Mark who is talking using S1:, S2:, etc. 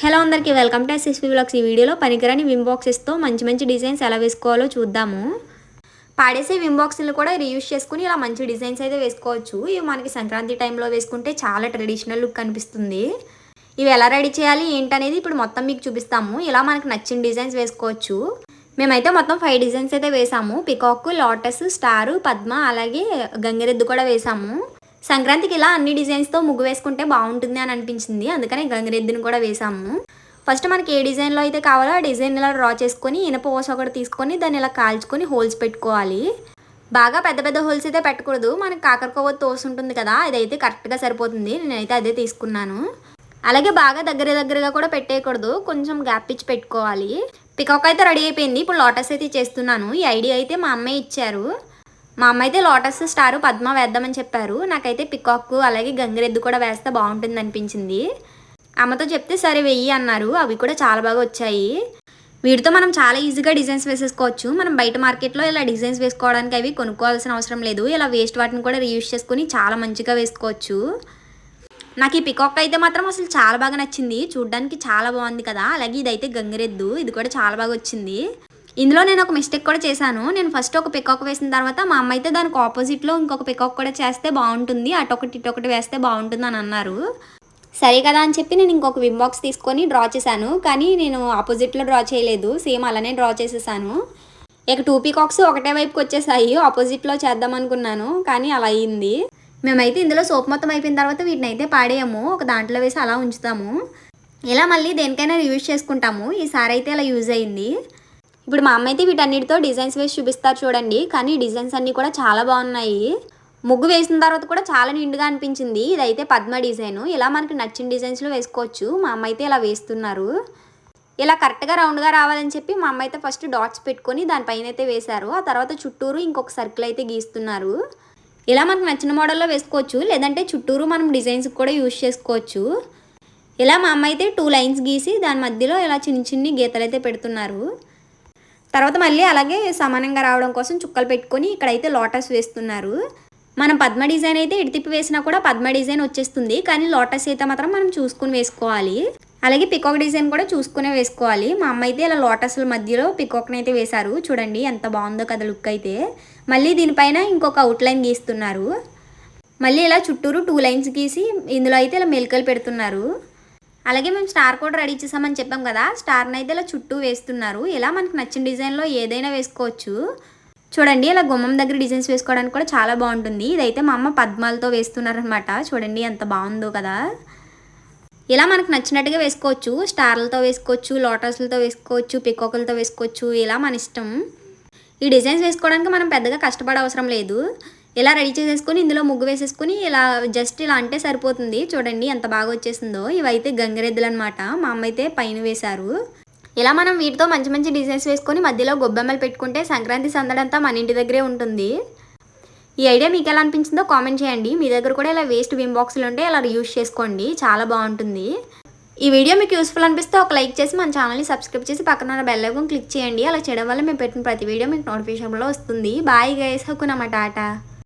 S1: Hello అందరికీ welcome to SSP blogs ఈ వీడియోలో పనికిరాని విమ్ బాక్సెస్తో మంచి మంచి డిజైన్స్ ఎలా వేసుకోవాలో చూద్దాము. పాడేసే విమ్ బాక్స్లు కూడా రీయూస్ చేసుకుని ఇలా మంచి డిజైన్స్ అయితే వేసుకోవచ్చు. ఇవి మనకి సంక్రాంతి టైంలో వేసుకుంటే చాలా ట్రెడిషనల్ లుక్ కనిపిస్తుంది ఇవి ఎలా రెడీ చేయాలి ఏంటనేది ఇప్పుడు మొత్తం మీకు చూపిస్తాము. ఇలా మనకు నచ్చిన డిజైన్స్ వేసుకోవచ్చు. మేమైతే మొత్తం ఫైవ్ డిజైన్స్ అయితే వేసాము. పికాక్ లోటస్ స్టారు పద్మ అలాగే గంగిరెద్దు కూడా వేసాము. సంక్రాంతికి ఇలా అన్ని డిజైన్స్తో ముగ్గు వేసుకుంటే బాగుంటుంది అని అనిపించింది. అందుకనే గంగిరెద్దుని కూడా వేసాము. ఫస్ట్ మనకి ఏ డిజైన్లో అయితే కావాలో ఆ డిజైన్ ఇలా డ్రా చేసుకొని ఇనప ఓస ఒకటి తీసుకొని దాన్ని ఇలా కాల్చుకొని హోల్స్ పెట్టుకోవాలి. బాగా పెద్ద పెద్ద హోల్స్ అయితే పెట్టకూడదు. మనకి కాకరకోవ తోసుంటుంది కదా అదైతే కరెక్ట్గా సరిపోతుంది. నేనైతే అదే తీసుకున్నాను. అలాగే బాగా దగ్గర దగ్గరగా కూడా పెట్టేయకూడదు. కొంచెం గ్యాప్ ఇచ్చి పెట్టుకోవాలి. పికాక్ అయితే రెడీ అయిపోయింది. ఇప్పుడు లోటస్ అయితే చేస్తున్నాను. ఈ ఐడియా అయితే మా అమ్మాయి ఇచ్చారు. మా అమ్మ అయితే లోటస్ స్టార్ పద్మ వేద్దామని చెప్పారు. నాకైతే పికాక్ అలాగే గంగిరెద్దు కూడా వేస్తే బాగుంటుంది అనిపించింది. అమ్మతో చెప్తే సరే వెయ్యి అన్నారు. అవి కూడా చాలా బాగా వచ్చాయి. వీటితో మనం చాలా ఈజీగా డిజైన్స్ వేసేసుకోవచ్చు. మనం బయట మార్కెట్లో ఇలా డిజైన్స్ వేసుకోవడానికి అవి కొనుక్కోవాల్సిన అవసరం లేదు. ఇలా వేస్ట్ వాటిని కూడా రీయూస్ చేసుకుని చాలా మంచిగా వేసుకోవచ్చు. నాకు ఈ పికాక్ అయితే మాత్రం అసలు చాలా బాగా నచ్చింది. చూడ్డానికి చాలా బాగుంది కదా. అలాగే ఇదైతే గంగిరెద్దు. ఇది కూడా చాలా బాగా వచ్చింది. ఇందులో నేను ఒక మిస్టేక్ కూడా చేశాను. నేను ఫస్ట్ ఒక పికాక్ వేసిన తర్వాత మా అమ్మ అయితే దానికి ఆపోజిట్లో ఇంకొక పికాక్ కూడా చేస్తే బాగుంటుంది. అటొకటి ఇటొకటి వేస్తే బాగుంటుంది అని అన్నారు. సరే కదా అని చెప్పి నేను ఇంకొక విమ్ బాక్స్ తీసుకొని డ్రా చేశాను. కానీ నేను ఆపోజిట్లో డ్రా చేయలేదు. సేమ్ అలానే డ్రా చేసేసాను. ఇక టూ పీకాక్స్ ఒకటే వైపుకి వచ్చేసాయి. ఆపోజిట్లో చేద్దాం అనుకున్నాను. కానీ అలా అయింది. మేమైతే ఇందులో సోప్ మొత్తం అయిపోయిన తర్వాత వీటిని అయితే పాడేయము. ఒక దాంట్లో వేసి అలా ఉంచుతాము. ఇలా మళ్ళీ దేనికైనా యూజ్ చేసుకుంటాము. ఈసారి అయితే అలా యూజ్ అయింది. ఇప్పుడు మా అమ్మ అయితే వీటన్నిటితో డిజైన్స్ వేసి చూపిస్తారు చూడండి. కానీ డిజైన్స్ అన్నీ కూడా చాలా బాగున్నాయి. ముగ్గు వేసిన తర్వాత కూడా చాలా నిండుగా అనిపించింది. ఇదైతే పద్మ డిజైన్. ఇలా మనకి నచ్చిన డిజైన్స్లో వేసుకోవచ్చు. మా అమ్మ అయితే ఇలా వేస్తున్నారు. ఇలా కరెక్ట్గా రౌండ్గా రావాలని చెప్పి మా అమ్మ అయితే ఫస్ట్ డాట్స్ పెట్టుకొని దానిపైన అయితే వేశారు. ఆ తర్వాత చుట్టూరు ఇంకొక సర్కిల్ అయితే గీస్తున్నారు. ఇలా మనకు నచ్చిన మోడల్లో వేసుకోవచ్చు. లేదంటే చుట్టూరు మనం డిజైన్స్ కూడా యూజ్ చేసుకోవచ్చు. ఇలా మా అమ్మ అయితే టూ లైన్స్ గీసి దాని మధ్యలో ఇలా చిన్న చిన్ని గీతలు అయితే పెడుతున్నారు. తర్వాత మళ్ళీ అలాగే సమానంగా రావడం కోసం చుక్కలు పెట్టుకొని ఇక్కడైతే లోటస్ వేస్తున్నారు. మనం పద్మ డిజైన్ అయితే ఇడితిప్పి వేసినా కూడా పద్మ డిజైన్ వచ్చేస్తుంది. కానీ లోటస్ అయితే మాత్రం మనం చూసుకుని వేసుకోవాలి. అలాగే పికాక్ డిజైన్ కూడా చూసుకునే వేసుకోవాలి. మా అమ్మ అయితే ఇలా లోటస్ల మధ్యలో పికాక్ని అయితే వేశారు. చూడండి ఎంత బాగుందో కదా లుక్ అయితే. మళ్ళీ దీనిపైన ఇంకొక అవుట్లైన్ గీస్తున్నారు. మళ్ళీ ఇలా చుట్టూరు టూ లైన్స్ గీసి ఇందులో అయితే ఇలా మెలికలు పెడుతున్నారు. అలాగే మేము స్టార్ కూడా రెడీ చేసామని చెప్పాం కదా స్టార్ని అయితే ఇలా చుట్టూ వేస్తున్నారు. ఇలా మనకు నచ్చిన డిజైన్లో ఏదైనా వేసుకోవచ్చు. చూడండి ఇలా గుమ్మం దగ్గర డిజైన్స్ వేసుకోవడానికి కూడా చాలా బాగుంటుంది. ఇదైతే మా అమ్మ పద్మాలతో వేస్తున్నారనమాట చూడండి ఎంత బాగుందో కదా. ఇలా మనకు నచ్చినట్టుగా వేసుకోవచ్చు. స్టార్లతో వేసుకోవచ్చు లోటస్లతో వేసుకోవచ్చు పికోకులతో వేసుకోవచ్చు ఇలా మన ఇష్టం. ఈ డిజైన్స్ వేసుకోవడానికి మనం పెద్దగా కష్టపడే అవసరం లేదు. ఇలా రెడీ చేసేసుకొని ఇందులో ముగ్గు వేసేసుకొని ఇలా జస్ట్ ఇలా అంటే సరిపోతుంది. చూడండి ఎంత బాగా వచ్చేసిందో. ఇవైతే గంగరెద్దులు అనమాట మా అమ్మ అయితే పైన వేశారు. ఇలా మనం వీటితో మంచి మంచి డిజైన్స్ వేసుకొని మధ్యలో గొబ్బెమ్మలు పెట్టుకుంటే సంక్రాంతి సందడంతా మన ఇంటి దగ్గరే ఉంటుంది. ఈ ఐడియా మీకు ఎలా అనిపించిందో కామెంట్ చేయండి. మీ దగ్గర కూడా ఇలా వేస్ట్ విమ్ బాక్సులు ఉంటే ఇలా యూస్ చేసుకోండి. చాలా బాగుంటుంది. ఈ వీడియో మీకు యూస్ఫుల్ అనిపిస్తే ఒక లైక్ చేసి మన ఛానల్ని సబ్స్క్రైబ్ చేసి పక్కన బెల్ ఐకాన్ క్లిక్ చేయండి. అలా చేయడం వల్ల మేము పెట్టిన ప్రతి వీడియో మీకు నోటిఫికేషన్లో వస్తుంది. బాయ్ గైస్ హక్కునమాట టాటా.